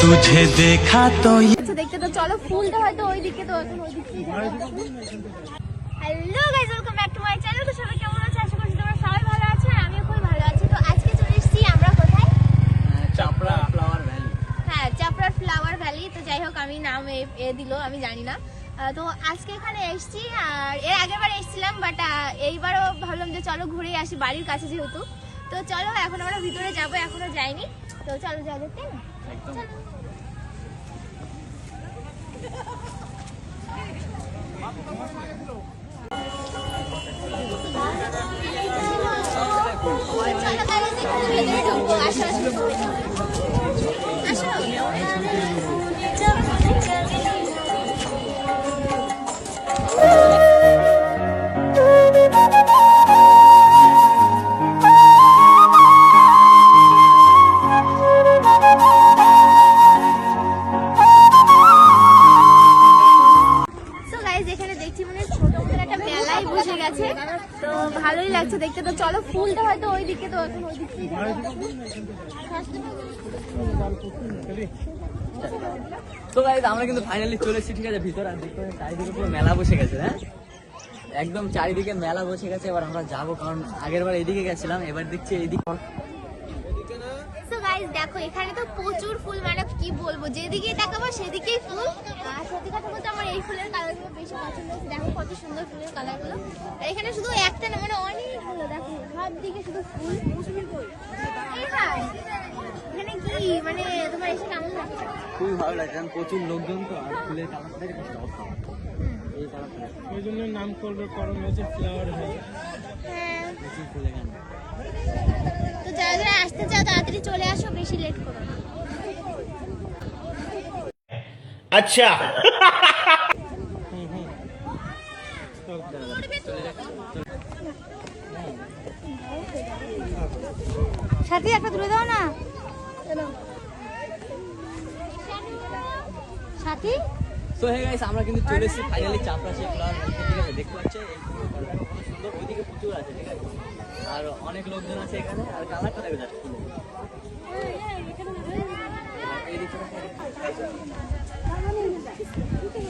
তুঝে দেখা তো দেখতে তো চলো ফুলটা হয়তো তো hello guys welcome back to my channel তো সবাই কেমন আছো? আশা করছি তোমরা সবাই ভালো আছো আর আমিও খুব ভালো আছি। তো আজকে চলে এসেছি আমরা কোথায়? চাপড়া ফ্লাওয়ার ভ্যালি হ্যাঁ চাপড়া ফ্লাওয়ার ভ্যালি তো যাই হোক আমি নাম এ দিলো আমি জানি না। তো আজকে এখানে এসেছি আর এর আগের বার এসেছিলাম বাট এইবারও ভাবলাম যে চলো ঘুরে আসি বাড়ির কাছে যেহেতু। তো চলো এখন আমরা ভিতরে যাব এখনও যাইনি। তো চলো যা দেখতে। চলো। তাহলে দেখতে ঢুকবো আসো আসো। বসে গেছে। তো ভালোই লাগছে দেখতে। তো চলো, ফুলটা হয়তো ওই দিকে তো এখন তো গাইজ আমরা কিন্তু ফাইনালি চলে ঠিক আছে? ভিতরে আর দেখতে চারিদিকে পুরো মেলা বসে গেছে হ্যাঁ? একদম চারিদিকে মেলা বসে গেছে, এবার আমরা যাব, কারণ আগের বার এদিকে গেছিলাম, এবার দেখছি এইদিকে দেখো এখানে তো প্রচুর ফুল মানে কি বলব? যেদিকেই তাকাবো সেদিকেই ফুল। আর সত্যি কথা বলতে আমার এই ফুলের কালারগুলো বেশি পছন্দ হচ্ছে। দেখো কত সুন্দর ফুলের কালারগুলো আর এখানে শুধু একটা না মানে অনেকগুলো দেখো সব দিকে শুধু ফুল। এই এখানে কি মানে তোমার এসে কেমন লাগছে? খুবই ভালো লাগছে কারণ প্রচুর লোকজন তো আর ফুলের কালারটা এই কালারটা ওই জন্য নাম করবে করণ হয়েছে ফ্লাওয়ার হ্যাঁ। তো আসতে চাও তাড়াতাড়ি চলে আসো বেশি লেট করো আচ্ছা। সাথী একটা তুলে দাও না। সাথী? গাইস আমরা কিন্তু চলে এসেছি ফাইনালি চাপরাশি ক্লাব দেখতে পাচ্ছি? সুন্দর ওইদিকে প্রচুর আছে ঠিক আছে আর অনেক লোকজন আছে এখানে আর কালারটা দেখে যাচ্ছে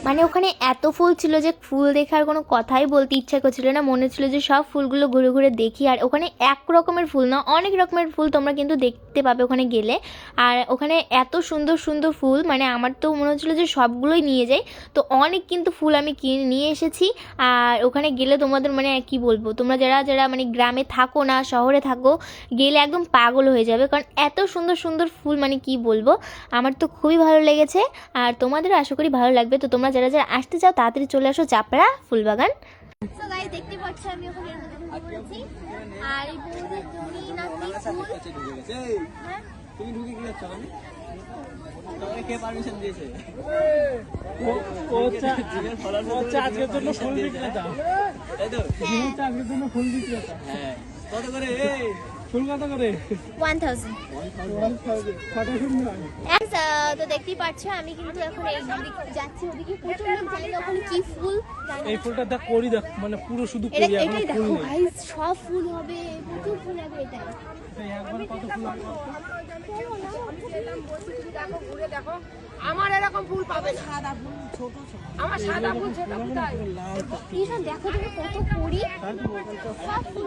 মানে ওখানে এত ফুল ছিল যে ফুল দেখার কোনো কথাই বলতে ইচ্ছা করছিল না। মনে ছিল যে সব ফুলগুলো ঘুরে ঘুরে দেখি। আর ওখানে এক রকমের ফুল না, অনেক রকমের ফুল তোমরা কিন্তু দেখতে পাবে ওখানে গেলে। আর ওখানে এত সুন্দর সুন্দর ফুল মানে আমার তো মনে হচ্ছিল যে সবগুলোই নিয়ে যাই। তো অনেক কিন্তু ফুল আমি কিনে নিয়ে এসেছি। আর ওখানে গেলে তোমাদের মানে কি বলব, তোমরা যারা যারা মানে গ্রামে থাকো না, শহরে থাকো, গেলে একদম পাগল হয়ে যাবে। কারণ এত সুন্দর সুন্দর ফুল মানে কি বলব, আমার তো খুবই ভালো লেগেছে। আর তোমাদের আশা করি ভালো লাগবে। তো তোমরা যারা যারা আসতে চাও তাড়াতাড়ি চলে আসো চাপড়া ফুলবাগান। দেখতে পাচ্ছ আমি ওখানে এর মধ্যে ঢুকে পড়েছি আর এই বৌদির জমি না কি ফুল? এই, হ্যাঁ? তুমি ঢুকে কি যাচ্ছ তোমাকে কে পারমিশন দিয়েছে ও চা- জিমের followers ও হচ্ছে আজকের জন্য ফুল বিক্রেতা তাই তো আজকের জন্য ফুল বিক্রেতা হ্যাঁ। কত করে এই? ফুল কত করে তো দেখতেই পাচ্ছ আমি কিন্তু এখন এই দিকে যাচ্ছি ওদিকে। প্রচুর জানি না ওখানে কি ফুল? জানি না। এই ফুলটা দেখ করি দেখ মানে পুরো শুধু করি এটাই ফুল দেখো নেই। ভাই সব ফুল হবে প্রচুর ফুল হবে এই একবার কত ফুল হবে এইসব দেখো তুমি কত কুড়ি সব ফুল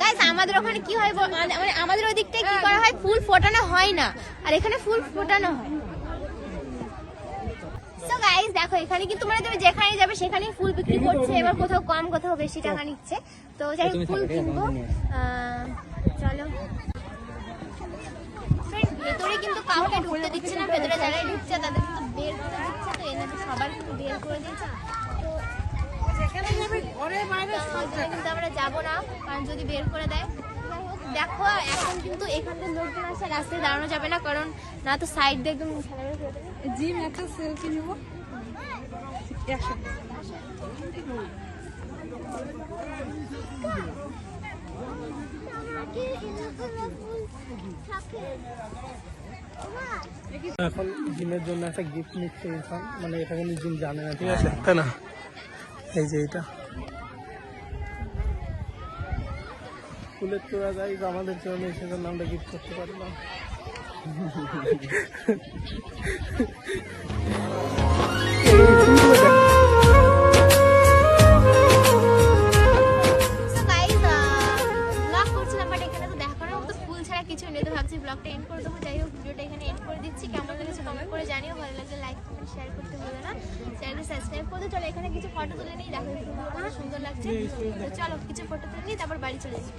গাইস আমাদের ওখানে কি হয় মানে আমাদের ওই দিকটায় কি করা হয়? ফুল ফোটানো হয় না। আর এখানে ফুল ফোটানো হয়। তো গাইস দেখো এখানে কিন্তু মানে তুমি যেখানে যাবে সেখানেই ফুল বিক্রি করছে। এবার কোথাও কম কোথাও বেশি টাকা নিচ্ছে। তো যাই ফুল কিনবো। চলো। ভেতরে কিন্তু কাউকে ঢুকতে দিচ্ছে না। ভেতরে যারাই ঢুকছে তাদের কিন্তু বের করে দিচ্ছে। তো এনাদের সবার কিন্তু বের করে দিচ্ছে। তো কিন্তু আমরা যাব না কারণ যদি বের করে দেয় দেখো এখন কিন্তু এখানকার লোকজন আসে রাস্তায় দাঁড়ানো যাবে না কারণ না তো সাইড দিয়ে একদম। জিম একটা সেলফি নিব। এখন জিমের জন্য একটা গিফট নিচ্ছে ইরফান। মানে এটা কিন্তু জিম জানে না ঠিক আছে? তাই না? এই যে এটা। ফুলের তোরা যাই আমাদের জন্য সেজন্য আমরা গিফট করতে পারলাম। ব্লগটা এন্ড করে দেবো। যাই হোক, ভিডিওটা এখানে এন্ড করে দিচ্ছি। কেমন লেগেছে কমেন্ট করে জানিও। ভালো লাগলে লাইক কমেন্ট শেয়ার করতে ভুলো না। চ্যানেলটি সাবস্ক্রাইব করতে চলো, এখানে কিছু ফটো তুলে নিই। দেখো খুব সুন্দর লাগছে। তো চলো, কিছু ফটো তুলে নিই, তারপর বাড়ি চলে যাচ্ছি